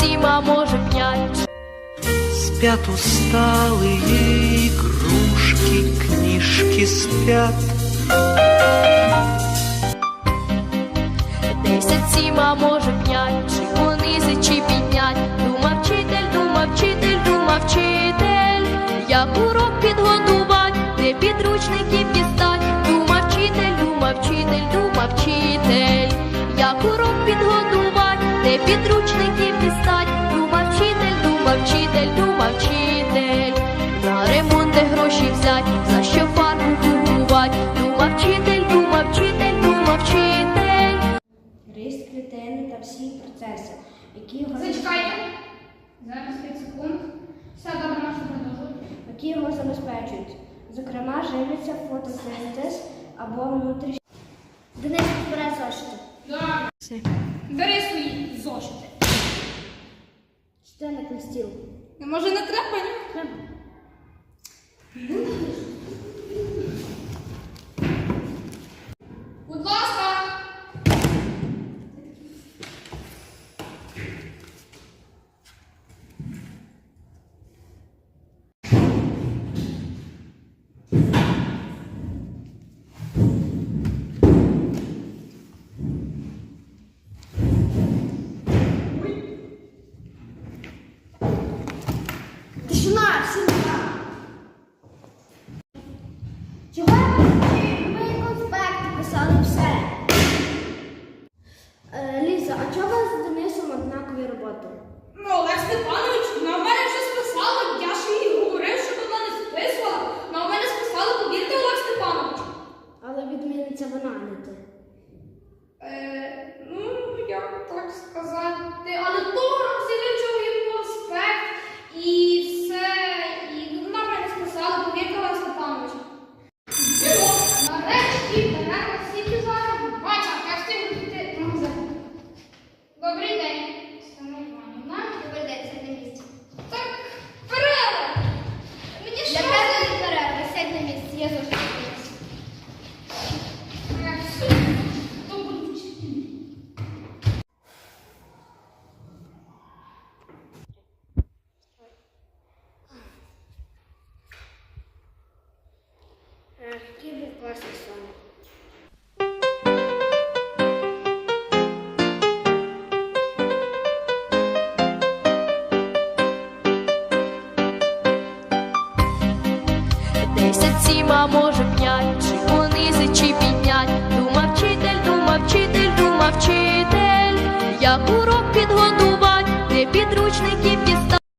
сім, а може п'ять. Спят усталые игрушки, книжки спят. Десять сім, а може п'ять. Чи понизить, чи піднять. Дума вчитель, дума вчитель, дума вчитель. Як урок підготувать, де підручників дістать. Дума вчитель, дума вчитель, дума вчитель. Як урок підготувать, де підручників вчитель, дума вчитель, дума вчитель. На ремонт гроші взять, за що фарбу купувать. Дума вчитель, дума вчитель, дума вчитель. Ріст клітини та всі процеси, які його, Зачекайте. Зараз 5 секунд. Все добре, можна продовжувати. які його забезпечують. Зокрема, живляться фотосинтез або внутрішній. Денис збирай зошити. Добре. Бери свої зошити. Щоденник на стіл. Може не треба, ні? Треба. Чого? Ми конспекти писали все. Е, Ліза, а чого у вас з Денисом однакові роботи? Ну, Олег Степанович, на мене вже списали. Я ж їй говорив, вона не списувала. На мене списали, повірте, Олег Степанович. Але відміниться вона, не ти. Е, ну, як так сказати, Який був класний сон. Десять сім, а може п'ять, чи понизить, чи піднять. Дума вчитель, дума вчитель, дума вчитель. Як урок підготувать, де підручників